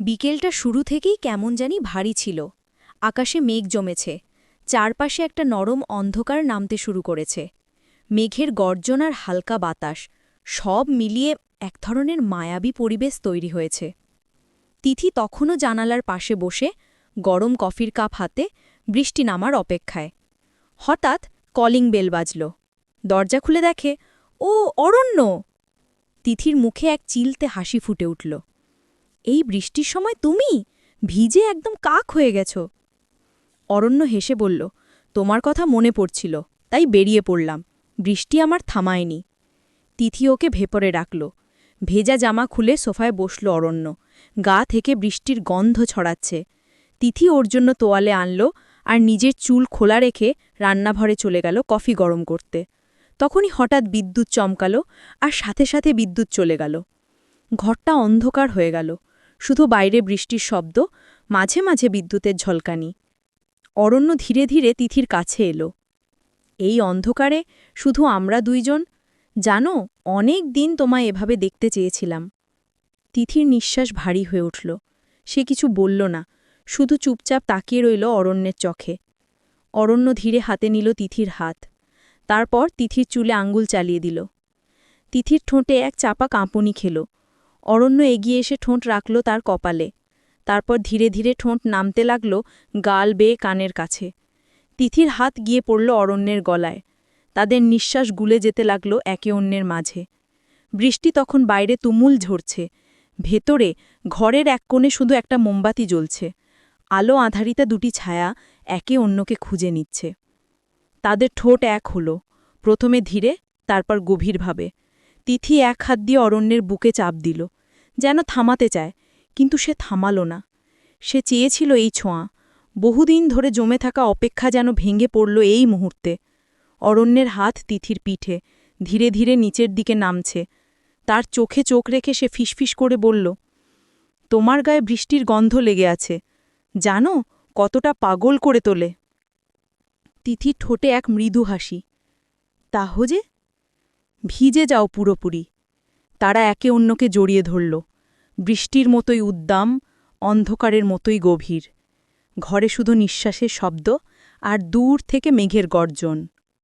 বিকেলটা শুরু থেকেই কেমন জানি ভারী ছিল। আকাশে মেঘ জমেছে। চারপাশে একটা নরম অন্ধকার নামতে শুরু করেছে। মেঘের গর্জন আর হালকা বাতাস, সব মিলিয়ে এক ধরনের মায়াবী পরিবেশ তৈরি হয়েছে। তিথি তখনও জানালার পাশে বসে গরম কফির কাপ হাতে বৃষ্টি নামার অপেক্ষায়। হঠাৎ কলিং বেল বাজল। দরজা খুলে দেখে, ও, অরণ্য! তিথির মুখে এক চিলতে হাসি ফুটে উঠল। এই বৃষ্টির সময় তুমি? ভিজে একদম কাক হয়ে গেছ। অরণ্য হেসে বলল, তোমার কথা মনে পড়ছিল, তাই বেরিয়ে পড়লাম। বৃষ্টি আমার থামায়নি। তিথি ওকে ভেপরে রাখল। ভেজা জামা খুলে সোফায় বসল অরণ্য। গা থেকে বৃষ্টির গন্ধ ছড়াচ্ছে। তিথি ওর জন্য তোয়ালে আনল আর নিজের চুল খোলা রেখে রান্নাঘরে চলে গেল কফি গরম করতে। তখনই হঠাৎ বিদ্যুৎ চমকালো আর সাথে সাথে বিদ্যুৎ চলে গেল। ঘরটা অন্ধকার হয়ে গেল। শুধু বাইরে বৃষ্টির শব্দ, মাঝে মাঝে বিদ্যুতের ঝলকানি। অরণ্য ধীরে ধীরে তিথির কাছে এলো। এই অন্ধকারে শুধু আমরা দুইজন? জানো, অনেক দিন তোমায় এভাবে দেখতে চেয়েছিলাম। তিথির নিঃশ্বাস ভারী হয়ে উঠল। সে কিছু বলল না, শুধু চুপচাপ তাকিয়ে রইল অরণ্যের চোখে। অরণ্য ধীরে হাতে নিল তিথির হাত। তারপর তিথির চুলে আঙ্গুল চালিয়ে দিল। তিথির ঠোঁটে এক চাপা কাঁপুনি খেল। অরণ্য এগিয়ে এসে ঠোঁট রাখল তার কপালে। তারপর ধীরে ধীরে ঠোঁট নামতে লাগল গাল বেয়ে কানের কাছে। তিথির হাত গিয়ে পড়ল অরণ্যের গলায়। তাদের নিঃশ্বাস গুলে যেতে লাগল একে অন্যের মাঝে। বৃষ্টি তখন বাইরে তুমুল ঝরছে। ভেতরে, ঘরের এক কোণে শুধু একটা মোমবাতি জ্বলছে। আলো আধারিতা দুটি ছায়া একে অন্যকে খুঁজে নিচ্ছে। তাদের ঠোঁট এক হল। প্রথমে ধীরে, তারপর গভীরভাবে। তিথি এক হাত দিয়ে অরণ্যের বুকে চাপ দিল। যেন থামাতে চায়, কিন্তু সে থামালো না। সে চেয়েছিল এই ছোঁয়া। বহুদিন ধরে জমে থাকা অপেক্ষা যেন ভেঙে পড়ল এই মুহূর্তে। অরণ্যের হাত তিথির পিঠে, ধীরে ধীরে নিচের দিকে নামছে। তার চোখে চোখ রেখে সে ফিসফিস করে বলল, তোমার গায়ে বৃষ্টির গন্ধ লেগে আছে। জানো, কতটা পাগল করে তোলে। তিথির ঠোঁটে এক মৃদু হাসি তাহলে ভিজে যাও পুরোপুরি। তারা একে অন্যকে জড়িয়ে ধরল। বৃষ্টির মতোই উদ্দাম, অন্ধকারের মতোই গভীর। ঘরে শুধু নিঃশ্বাসের শব্দ আর দূর থেকে মেঘের গর্জন।